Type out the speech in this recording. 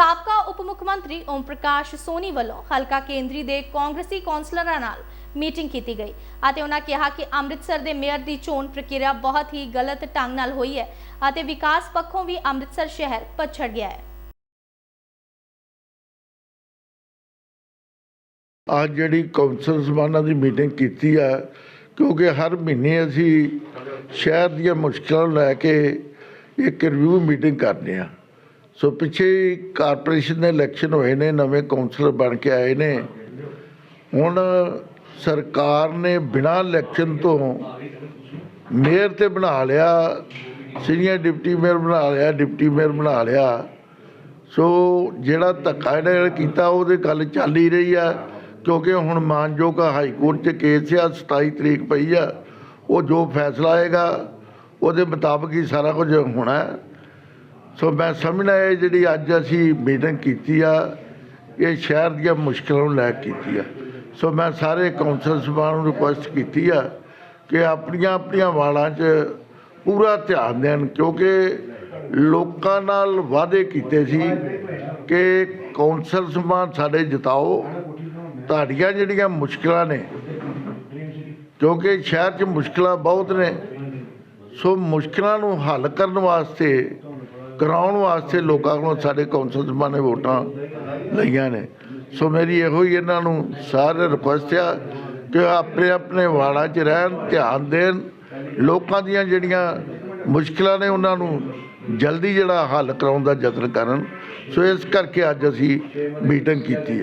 ਸਾਬਕਾ ਉਪ ਮੁੱਖ ਮੰਤਰੀ ਓਮ ਪ੍ਰਕਾਸ਼ ਸੋਨੀ ਵੱਲੋਂ ਹਲਕਾ ਕੇਂਦਰੀ ਦੇ ਕਾਂਗਰਸੀ ਕੌਂਸਲਰਾਂ ਨਾਲ ਮੀਟਿੰਗ ਕੀਤੀ ਗਈ ਅਤੇ ਉਹਨਾਂ ਕਿਹਾ ਕਿ ਅੰਮ੍ਰਿਤਸਰ ਦੇ ਮੇਅਰ ਦੀ ਚੋਣ ਪ੍ਰਕਿਰਿਆ ਬਹੁਤ ਹੀ ਗਲਤ ਢੰਗ ਨਾਲ ਹੋਈ ਹੈ ਅਤੇ ਵਿਕਾਸ ਪੱਖੋਂ ਵੀ ਅੰਮ੍ਰਿਤਸਰ ਸ਼ਹਿਰ ਪਛੜ ਗਿਆ ਹੈ। ਅੱਜ ਜਿਹੜੀ ਕੌਂਸਲ ਸਭਾਵਾਂ ਦੀ ਮੀਟਿੰਗ ਕੀਤੀ ਆ, ਕਿਉਂਕਿ ਹਰ ਮਹੀਨੇ ਅਸੀਂ ਸ਼ਹਿਰ ਦੀਆਂ ਮੁਸ਼ਕਲਾਂ ਨੂੰ ਲੈ ਕੇ ਇੱਕ ਰਿਵਿਊ ਮੀਟਿੰਗ ਕਰਦੇ ਆ। ਸੋ ਪਿੱਛੇ ਕਾਰਪੋਰੇਸ਼ਨ ਦੇ ਇਲੈਕਸ਼ਨ ਹੋਏ ਨੇ, ਨਵੇਂ ਕੌਂਸਲਰ ਬਣ ਕੇ ਆਏ ਨੇ ਹੁਣ ਸਰਕਾਰ ਨੇ ਬਿਨਾਂ ਇਲੈਕਸ਼ਨ ਤੋਂ ਮੇਅਰ ਤੇ ਬਣਾ ਲਿਆ, ਸੀਨੀਅਰ ਡਿਪਟੀ ਮੇਅਰ ਬਣਾ ਲਿਆ, ਡਿਪਟੀ ਮੇਅਰ ਬਣਾ ਲਿਆ ਸੋ ਜਿਹੜਾ ਧੱਕਾ ਇਹਨਾਂ ਨਾਲ ਕੀਤਾ, ਉਹਦੇ ਗੱਲ ਚੱਲ ਹੀ ਰਹੀ ਆ, ਕਿਉਂਕਿ ਹੁਣ ਮਾਨਯੋਗ ਹਾਈ ਕੋਰਟ 'ਚ ਕੇਸ ਆ 27 ਤਰੀਕ ਪਈ ਆ, ਉਹ ਜੋ ਫੈਸਲਾ ਆਏਗਾ, ਉਹਦੇ ਮੁਤਾਬਕ ਹੀ ਸਾਰਾ ਕੁਝ ਹੋਣਾ ਹੈ। ਸੋ ਮੈਂ ਸਮਝਣਾ ਇਹ ਜਿਹੜੀ ਅੱਜ ਅਸੀਂ ਮੀਟਿੰਗ ਕੀਤੀ ਆ, ਇਹ ਸ਼ਹਿਰ ਦੀਆਂ ਮੁਸ਼ਕਲਾਂ ਨੂੰ ਲੈ ਕੇ ਕੀਤੀ ਆ। ਸੋ ਮੈਂ ਸਾਰੇ ਕੌਂਸਲ ਸਭਾ ਨੂੰ ਰਿਕੁਐਸਟ ਕੀਤੀ ਆ ਕਿ ਆਪਣੀਆਂ ਆਪਣੀਆਂ ਵਾਲਾਂ 'ਚ ਪੂਰਾ ਧਿਆਨ ਦੇਣ, ਕਿਉਂਕਿ ਲੋਕਾਂ ਨਾਲ ਵਾਅਦੇ ਕੀਤੇ ਸੀ ਕਿ ਕੌਂਸਲ ਸਭਾ ਸਾਡੇ ਜਿਤਾਓ, ਤੁਹਾਡੀਆਂ ਜਿਹੜੀਆਂ ਮੁਸ਼ਕਲਾਂ ਨੇ, ਕਿਉਂਕਿ ਸ਼ਹਿਰ 'ਚ ਮੁਸ਼ਕਲਾਂ ਬਹੁਤ ਨੇ। ਸੋ ਮੁਸ਼ਕਲਾਂ ਨੂੰ ਹੱਲ ਕਰਨ ਵਾਸਤੇ ਕਰਾਉਣ ਵਾਸਤੇ ਲੋਕਾਂ ਕੋਲੋਂ ਸਾਡੇ ਕੌਂਸਲ ਸਭਾ ਨੇ ਵੋਟਾਂ ਲਈਆਂ ਨੇ। ਸੋ ਮੇਰੀ ਇਹੋ ਹੀ ਇਹਨਾਂ ਨੂੰ ਸਾਰੇ ਰਿਕੁਐਸਟ ਆ ਕਿ ਆਪਣੇ ਆਪਣੇ ਵਾੜਾਂ 'ਚ ਰਹਿਣ, ਧਿਆਨ ਦੇਣ। ਲੋਕਾਂ ਦੀਆਂ ਜਿਹੜੀਆਂ ਮੁਸ਼ਕਲਾਂ ਨੇ ਉਹਨਾਂ ਨੂੰ ਜਲਦੀ ਜਿਹੜਾ ਹੱਲ ਕਰਾਉਣ ਦਾ ਯਤਨ ਕਰਨ। ਸੋ ਇਸ ਕਰਕੇ ਅੱਜ ਅਸੀਂ ਮੀਟਿੰਗ ਕੀਤੀ